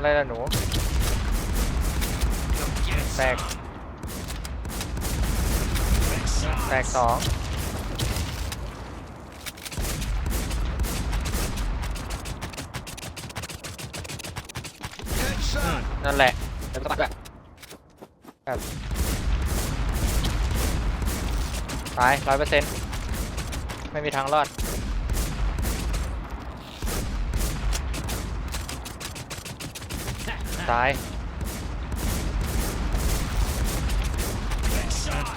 อะไรล่ะหนู แตก แตกสองอืมนั่นแหละแล้วก็ตัดแบบแบบตายร้อยเปอร์เซ็นต์ไม่มีทางรอด ตาย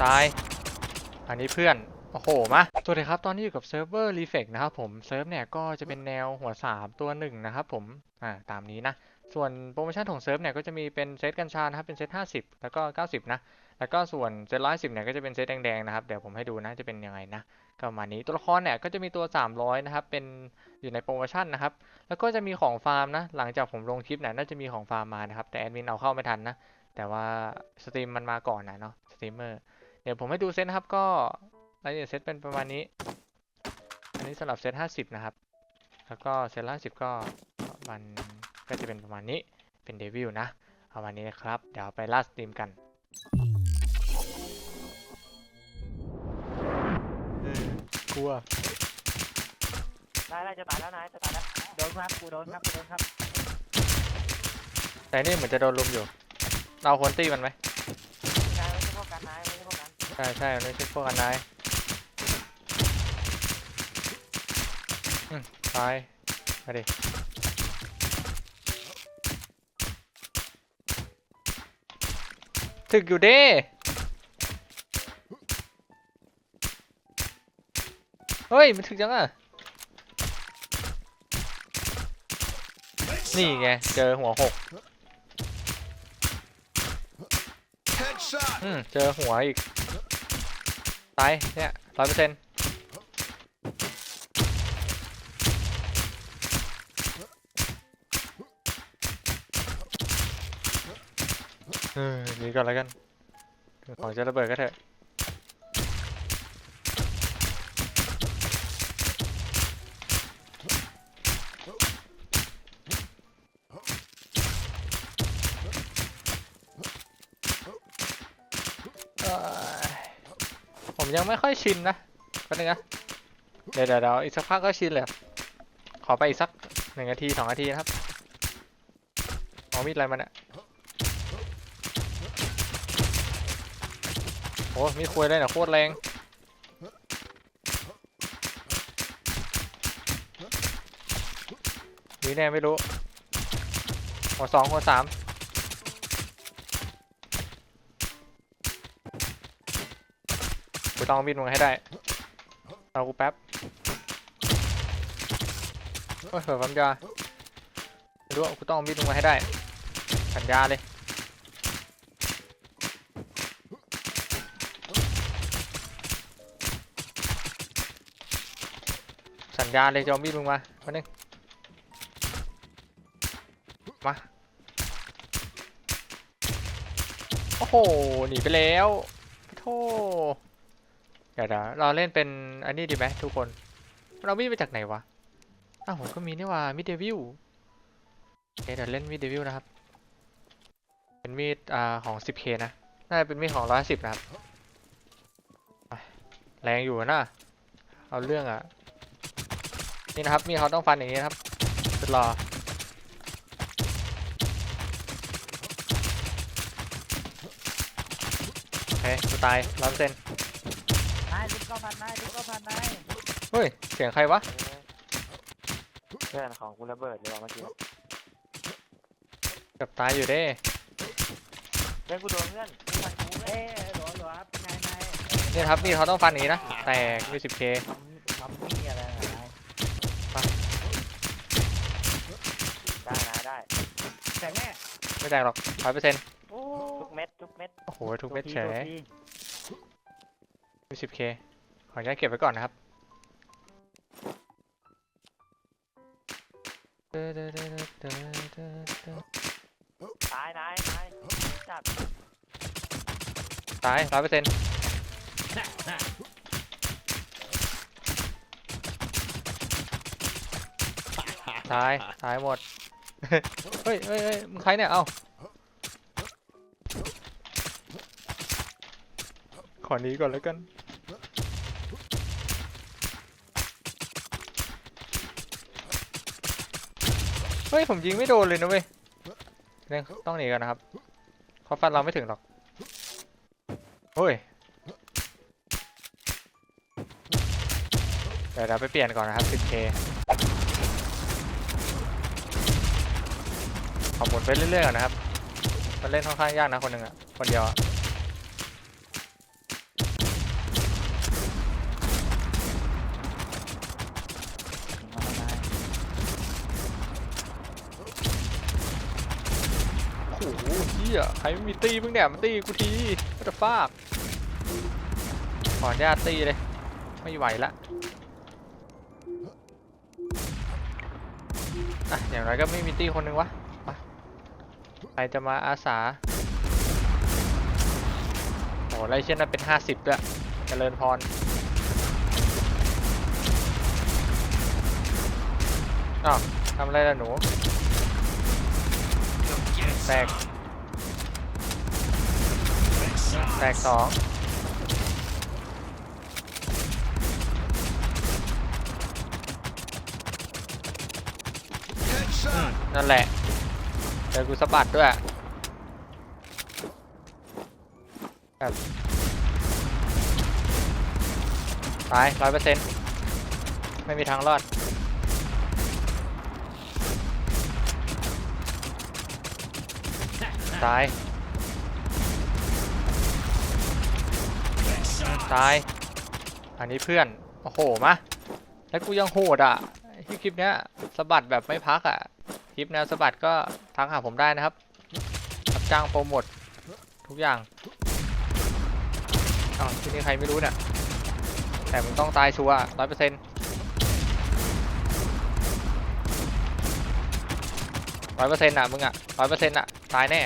ตาย อันนี้เพื่อน โอ้โห มาสวัสดีครับ ตอนนี้อยู่กับเซิร์ฟเวอร์รีเฟกนะครับผม เซิร์ฟเนี่ยก็จะเป็นแนวหัว 3 ตัวหนึ่งนะครับผม อ่า ตามนี้นะ ส่วนโปรโมชั่นของเซิร์ฟเนี่ยก็จะมีเป็นเซตกัญชานะครับ เป็นเซต50 แล้วก็ 90 นะ แล้วก็ส่วนเซต110เนี่ยก็จะเป็นเซตแดงๆนะครับ เดี๋ยวผมให้ดูนะจะเป็นยังไงนะก็ประมาณนี้ตัวละครเนี่ยก็จะมีตัว 300 นะครับ เป็นอยู่ในโปรโมชั่นนะครับ แล้วก็จะมีของฟาร์มนะ หลังจากผมลงคลิปเนี่ยน่าจะมีของฟาร์มมานะครับ แต่แอดมินเอาเข้าไม่ทันนะ แต่ว่าสตรีมมันมาก่อนนะเนาะ สตรีมเมอร์ เดี๋ยวผมให้ดูเซตนะครับ ก็รายละเอียดเซตเป็นประมาณนี้ อันนี้สำหรับเซต50 นะครับ แล้วก็เซต50 ก็มันก็จะเป็นประมาณนี้ เป็นเดวิลนะ เอาวันนี้นะครับ เดี๋ยวไปล่าสตรีมกัน กลัวได้ได้จะตายแล้วนายจะตายแล้วโดนครับกูโดนครับกูโดนครับแต่นี่เหมือนจะโดนลุมอยู่ เราควรตีมันไหมนายไม่ใช่พวกกันนายไม่ใช่พวกกันใช่ใช่มันไม่ใช่พวกกันนายอืมตายมาดิถึกอยู่เด้ เฮ้ย มันถึกจังอะ นี่ไง เจอหัวหก Headshot! อืมเจอหัวอีก ตาย เนี่ยร้อยเปอร์เซ็นต์เออหนีก่อนแล้วกันเดี๋ยวของจะระเบิดก็เถอะ เอ้ยผม ยังไม่ค่อยชินนะก็นึงนะเดี๋ยวเดี๋ยวอีกสักพักก็ชินเลยขอไปอีกสักหนึ่งนาทีสองนาทีนะครับเอามีดอะไรมาเนี่ยโอ้มีดคุยเลยเนี่ยโคตรแรงมีแน่ไม่รู้หัวสองหัวสาม กูต้องเอามีดมึงให้ได้เอากูแป๊บโอ้ยเผื่อปั๊มยาไม่รู้อะกูต้องเอามีดมึงมาให้ได้สัญญาเลยสัญญาเลยจะเอามีดมึงมามาหนึ่งมา โอ้โห หนีไปแล้วโธ่ เดี๋ยวเราเล่นเป็นอันนี้ดีไหมทุกคน เรามีดมาจากไหนวะ อ้าวผมก็มีนี่ว่ามิดเดวิลเดี๋ยวเล่นมิดเดวิลนะครับ เป็นมีดอ่าของ 10k นะ น่าจะเป็นมีดของ 110 นะครับ แรงอยู่นะ เอาเรื่องอะ นี่นะครับ มีดเขาต้องฟันอย่างนี้นะครับสุดรอโอเคกูตายร้อยเปอร์เซ็นต์ นายลิงก็พันนายลิงก็พันนายเฮ้ย เสียงใครวะ เพื่อนของกูระเบิดเลยว่ะเมื่อกี้เกับตายอยู่เด้ เพื่อนกูโดนเพื่อนกูพันกูเอ้ยหลวหลวครับนายนายนี่นะครับ นี่เขาต้องฟันอย่างนี้นะ แตกมี 10k ทำทำนี่อะไรนะนายมาได้นายได้แต่แม่ไม่แตกหรอกร้อยเปอร์เซ็นต์โอ้ทุกเม็ดทุกเม็ดโอ้โห ทุกเม็ดเฉยตัวทีมี 10k ขออนุญาตเก็บไว้ก่อนนะครับตายนายนายจัดตายร้อยเปอร์เซ็นต์ตาย ตายหมด เฮ้ยเฮ้ยเฮ้ยมึงใครเนี่ย เอ้าขอหนี้ก่อนแล้วกัน ฮ้ยผมยิงไม่โดนเลยนะเว้ยเร่งต้องหนีกันนะครับเขาฟันเราไม่ถึงหรอกเฮ้ยเดี๋ยวเราไปเปลี่ยนก่อนนะครับ 10k ขอหมุนไปเรื่อยๆก่อนนะครับ มันเล่นค่อนข้างยากนะคนหนึ่งอะคนเดียวอะโอ้โหเฮี ยใครไม่มีตีมึงเนี่ยมาตีกูทีก็จะฟากขออนุญาตตีเลย ไม่ไหวละอะอย่างไรก็ไม่มีตีคนหนึ่งวะมาใครจะมาอาสาโอ้ไรเช่นนั้นเป็นห้าสิบด้วยเจริญพรอ้าวทำอะไรล่ะหนูแตก แตกสองนั่นแหละเจอกูสะบัดด้วยแบบตายร้อยเปอร์เซ็นต์ไม่มีทางรอดตาย ตาย อันนี้เพื่อน โอ้โหมาแล้วกูยังโหดอะที่คลิปเนี้ยสะบัดแบบไม่พักอะ คลิปแนวสะบัดก็ทักหาผมได้นะครับรับจ้างโปรโมททุกอย่างอ้าวที่นี่ใครไม่รู้เนี่ยแต่มึงต้องตายชัวร์ร้อยเปอร์เซ็นต์ร้อยเปอร์เซ็นต์อะมึงอะร้อยเปอร์เซ็นต์อะตายแน่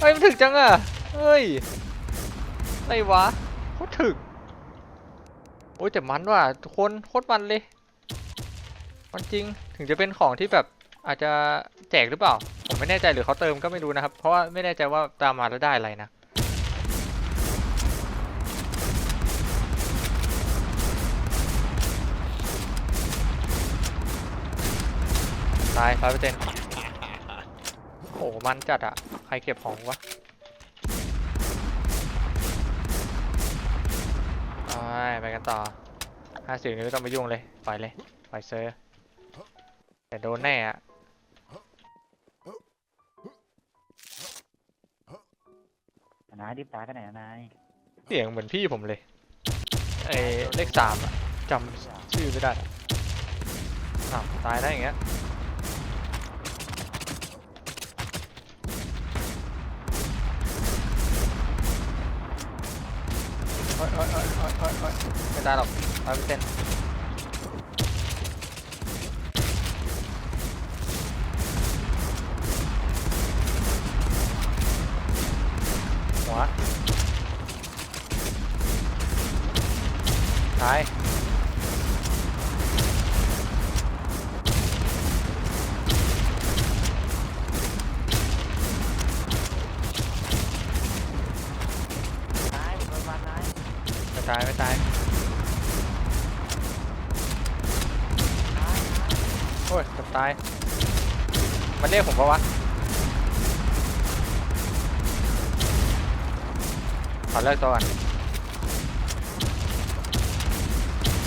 เฮ้ยมันถึกจังอะเฮ้ย ไรวะโคตรถึก โอ้ยแต่มันว่ะทุกคนโคตรมันเลย มันจริงถึงจะเป็นของที่แบบอาจจะแจกหรือเปล่า ผมไม่แน่ใจหรือเขาเติมก็ไม่รู้นะครับ เพราะว่าไม่แน่ใจว่าตามมาแล้วได้อะไรนะตายร้อยเปอร์เซ็นต์โอ้โหมันจัดอะใครเก็บของวะ ไปไปกันต่อห้าสิบนี้ไม่ต้องไปยุ่งเลย ปล่อยเลย ปล่อยเซอร์ แต่โดนแน่อะนายดิบตายกันไหนนายเสียงเหมือนพี่ผมเลยไอ้เลขสามอะจำชื่อไม่ได้อะอ้าวตายได้อย่างเงี้ย โอ๊ยโอ๊ยโอ๊ยโอ๊ยโอ๊ยไม่ตายหรอกร้อยเปอร์เซ็นต์หัวตาย ตายไม่ตายโอ้ยเกือบตาย มันเรียกผมปะวะขอเลิกตัวก่อน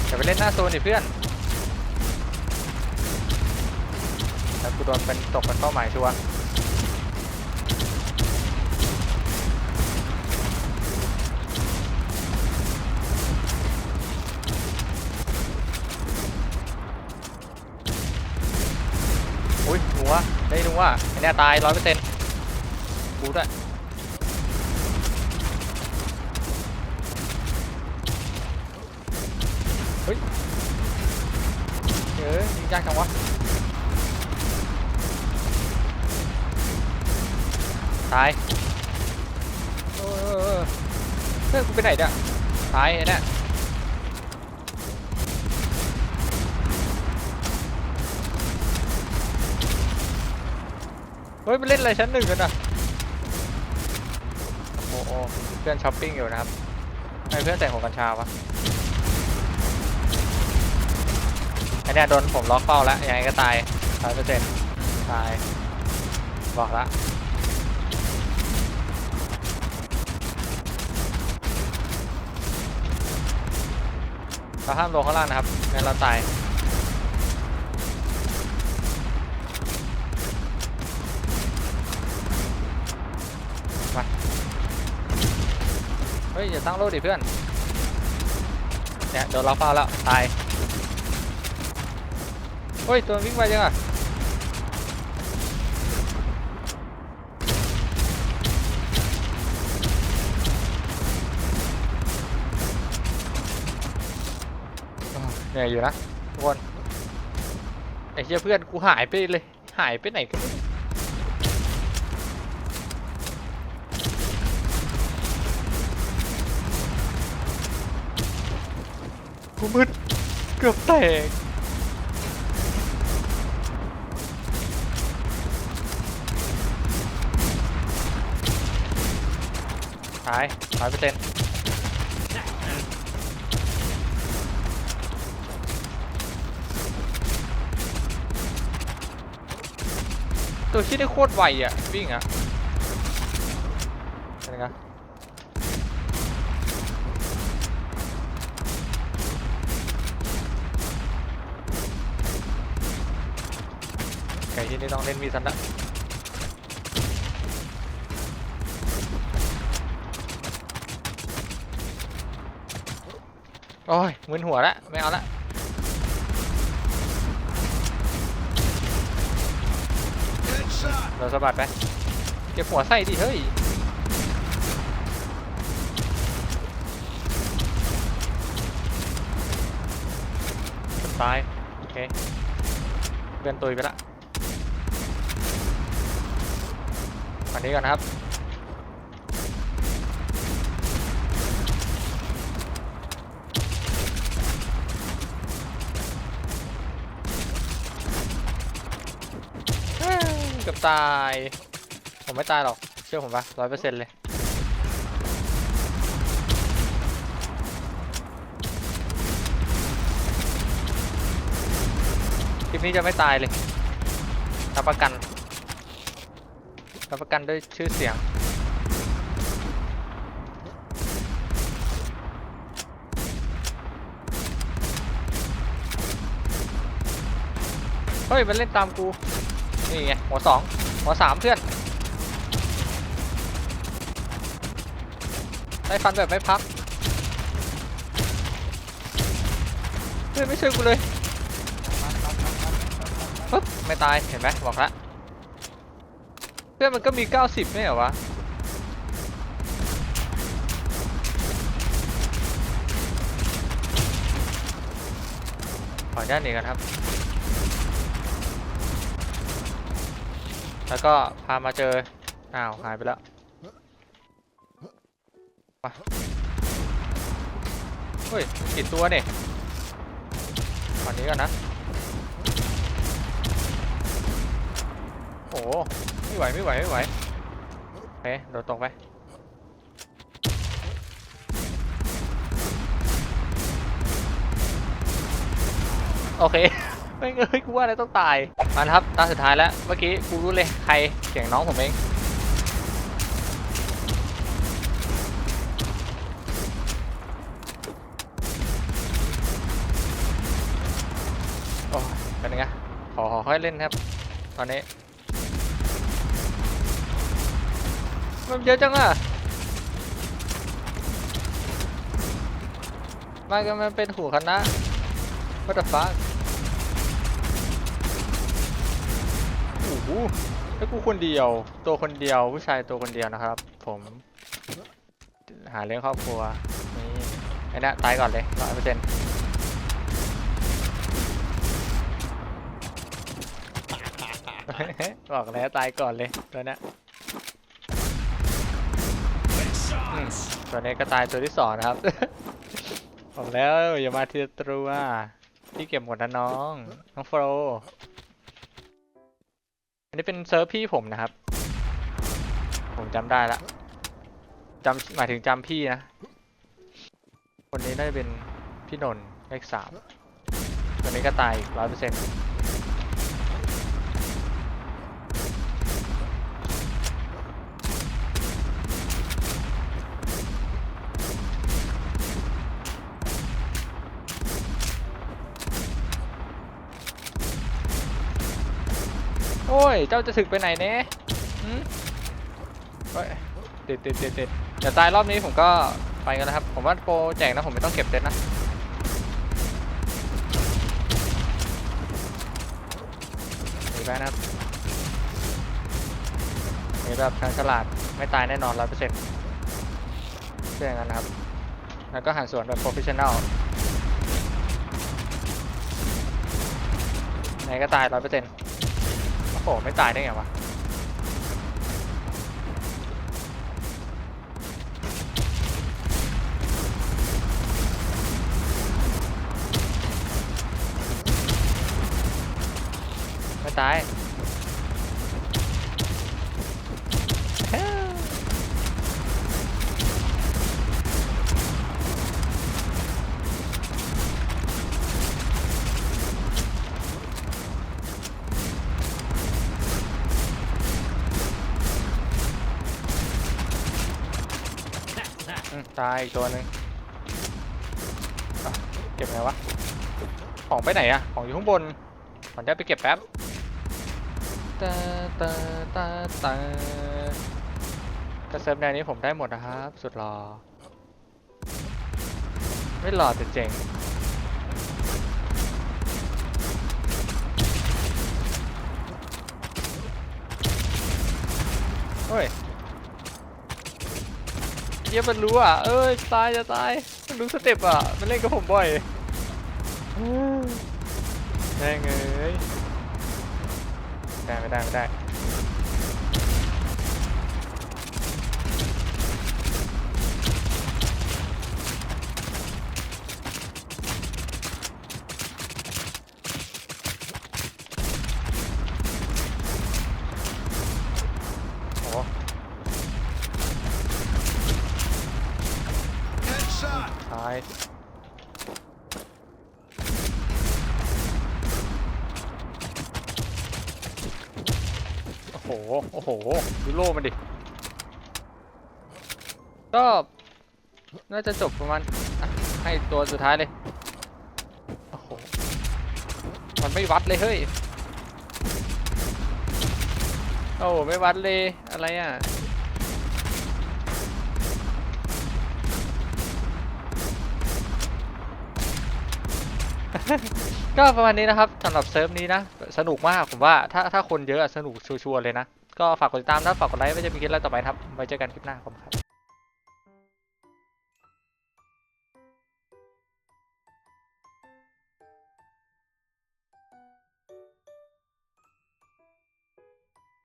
อย่าไปเล่นหน้าโซนดิเพื่อนแล้วกูโดนเป็นตกเป็นเป้าหมายชัวร์ วะไอเนี่ยตายร้อยเปอร์เซ็นต์กูด้วยเฮ้ยเฮ้ยยิงยากจังวะตายเออเออเออเฮ้ยกูไปไหนเนี่ยตายไอ้เนี่ย เฮ้ยไปเล่นอะไรชั้นหนึ่งกันอะโอ้โหเพื่อนช้อปปิ้งอยู่นะครับไอเพื่อนแต่งหัวกัญชาวะไอเนี่ยโดนผมล็อกเป้าแล้วยังไงก็ตายร้อยเปอร์เซ็นต์ตาย บอกละเราห้ามลงข้างล่างนะครับงั้นเราตาย เฮ้ยอย่าตั้งโลดดิเพื่อน เนี่ยโดนล็อกเป้าแล้วตาย เฮ้ย ตัววิ่งไปยังอะเหนื่อยอยู่นะทุกคนไอ้เชี่ยเพื่อนกูหายไปเลย หายไปไหนกันไม่รู้ มืดเกือบแตกหายร้อยเปเซ็นตัวชี้ได้โคตรไวอะ วิ่งอะเป็นไง ที่นี่ต้องเล่นมีดสันละโอ้ยมึนหัวละไม่เอาละเราสะบัดไปเก็บหัวใส่ดิเฮ้ยตายโอเคเพื่อนตุยไปละ อันนี้ก่อนนะครับเอ้ยเกือบตาย ผมไม่ตายหรอก เชื่อผมปะร้อยเปอร์เซ็นต์เลยคลิปนี้จะไม่ตายเลยรับประกัน รับประกันด้วยชื่อเสียง เฮ้ย มันเล่นตามกู นี่ไง หัวสอง หัวสามเพื่อน ได้ฟันแบบไม่พัก เพื่อนไม่ช่วยกูเลยปึ๊บไม่ตาย เห็นไหมบอกและ เพื่อนมันก็มี 90ไม่เหรอวะ ขออนุญาตหนีกันครับ แล้วก็พามาเจอ อ้าว หายไปแล้วมาเฮ้ยผิดตัวเนี่ยตอนนี้ก่อนนะ โอ้โหไม่ไหวไม่ไหวไม่ไหวโอเคโดดตรงไปโอเค ไม่เงยกูว่าอะไรต้องตายมานครับตาสุดท้ายแล้ว เมื่อกี้กูรู้เลยใครเสียงน้องผมเองโอ้เป็นไงขอขอค่อยเล่นครับ ตอนนี้ มันเยอะจังอะมากันมันเป็นหัวคณะ What the fuck โอ้โหแล้วกูคนเดียว ตัวคนเดียวผู้ชายตัวคนเดียวนะครับ ผมหาเรื่องครอบครัวนี่ไอ้นะตายก่อนเลยร้อยเปอร์เซ็นต์บอกแล้วตายก่อนเลยตัวนี้ ยอืมตัวนี้ก็ตายตัวที่สองนะครับบอกแล้วอย่ามาทีละตัวพี่เก็บหมดนะน้อง น้องโฟรนนี้เป็นเซิร์ฟพี่ผมนะครับ ผมจำได้ละจำหมายถึงจำพี่นะ คนนี้น่าจะเป็นพี่นนท์เลขสามคนนี้ก็ตายร้อยเปอร์เซ็นต์ ย เจ้าจะถึกไปไหนเน่หืมเฮ้ติดติดติดติดเดี๋ยวตายรอบนี้ผมก็ไปกันนะครับ ผมว่าโปรแจกนะผมไม่ต้องเก็บเซตนะไปนะครับหนีแบบทางฉลาดไม่ตายแน่นอนร้อยเปอร์เซ็นต์เชื่ออย่างนั้นนะครับ แล้วก็หันสวนแบบโปรเฟชชั่นแนลไหนก็ตายร้อยเปอร์เซ็นต์ โอ้โหไม่ตายได้ไงวะไม่ตาย อืมตายอีกตัวหนึ่งเก็บไงวะ ของไปไหนอะของอยู่ข้างบนขอได้ไปเก็บแป๊บตาตาตาตากระเซิร์ฟแนวนี้ผมได้หมดนะครับ สุดหรอไม่หล่อแต่เจ๋งเฮ้ย เยี่ยมันรู้อะ เอ้ยตายจะตาย มันรู้สเต็ปอะ มันเล่นกับผมบ่อยอืมแม่งเอ้ยไม่ได้ไม่ได้ไม่ได้ โอ้ Headshot. ตาย โอ้โหโอ้โห ดูโล่มันดิ ก็ น่าจะจบประมาณอะให้ตัวสุดท้ายเลย โอ้โห มันไม่วัดเลยเฮ้ย โอ้ไม่วัดเลย อะไรอะก็ประมาณนี้นะครับสำหรับเซิร์ฟนี้นะ สนุกมากผมว่าถ้าถ้าคนเยอะอะสนุกชัวร์ๆเลยนะ ก็ฝากกดติดตามนะฝากกดไลค์ไว้จะมีคลิปอะไรต่อไปครับไว้เจอกันคลิปหน้าผมครับ